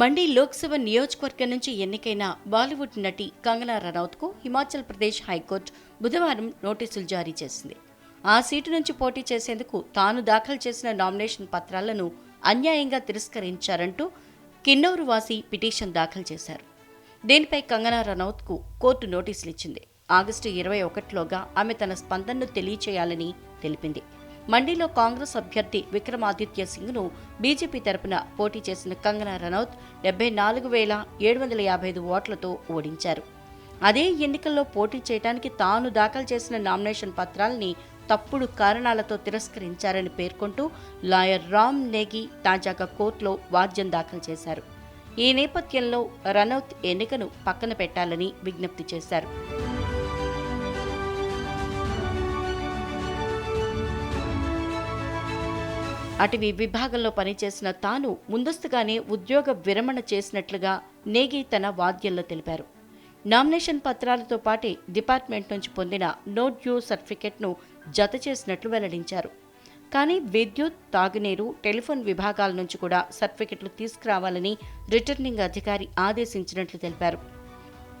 మండి లోక్సభ నియోజకవర్గం నుంచి ఎన్నికైన బాలీవుడ్ నటి కంగనా రనౌత్కు హిమాచల్ ప్రదేశ్ హైకోర్టు బుధవారం నోటీసులు జారీ చేసింది. ఆ సీటు నుంచి పోటీ చేసేందుకు తాను దాఖలు చేసిన నామినేషన్ పత్రాలను అన్యాయంగా తిరస్కరించారంటూ కిన్నౌరు వాసి పిటిషన్ దాఖలు చేశారు. దీనిపై కంగనా రనౌత్కు కోర్టు నోటీసులు ఇచ్చింది ఆగస్టు ఇరవై ఒకటిలోగా ఆమె తన స్పందనను తెలియచేయాలని తెలిపింది. మండీలో కాంగ్రెస్ అభ్యర్థి విక్రమాదిత్య సింగ్ను బీజేపీ తరపున పోటీ చేసిన కంగనా రనౌత్ డెబ్బై నాలుగు వేల ఏడు వందల యాభై ఐదు ఓట్లతో ఓడించారు. అదే ఎన్నికల్లో పోటీ చేయడానికి తాను దాఖలు చేసిన నామినేషన్ పత్రాల్ని తప్పుడు కారణాలతో తిరస్కరించారని పేర్కొంటూ లాయర్ రామ్ నేగి తాజాగా కోర్టులో వాద్యం దాఖలు చేశారు. ఈ నేపథ్యంలో రనౌత్ ఎన్నికను పక్కన పెట్టాలని విజ్ఞప్తి చేశారు. అటవీ విభాగంలో పనిచేసిన తాను ముందస్తుగానే ఉద్యోగ విరమణ చేసినట్లుగా నేగి తన వాద్యంలో తెలిపారు. నామినేషన్ పత్రాలతో పాటే డిపార్ట్మెంట్ నుంచి పొందిన నో డ్యూ సర్టిఫికెట్ను జత చేసినట్లు వెల్లడించారు. కానీ విద్యుత్ తాగునీరు టెలిఫోన్ విభాగాల నుంచి కూడా సర్టిఫికెట్లు తీసుకురావాలని రిటర్నింగ్ అధికారి ఆదేశించినట్లు తెలిపారు.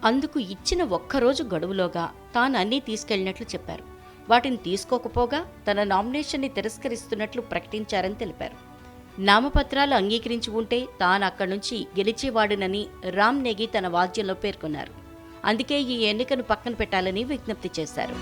అందుకు ఇచ్చిన ఒక్కరోజు గడువులోగా తాను అన్నీ తీసుకెళ్ళినట్లు చెప్పారు. వాటిని తీసుకోకపోగా తన నామినేషన్ని తిరస్కరిస్తున్నట్లు ప్రకటించారని తెలిపారు. నామపత్రాలు అంగీకరించి ఉంటే తాను అక్కడి నుంచి గెలిచేవాడునని రామ్ నెగి తన వాద్యంలో పేర్కొన్నారు. అందుకే ఈ ఎన్నికను పక్కన పెట్టాలని విజ్ఞప్తి చేశారు.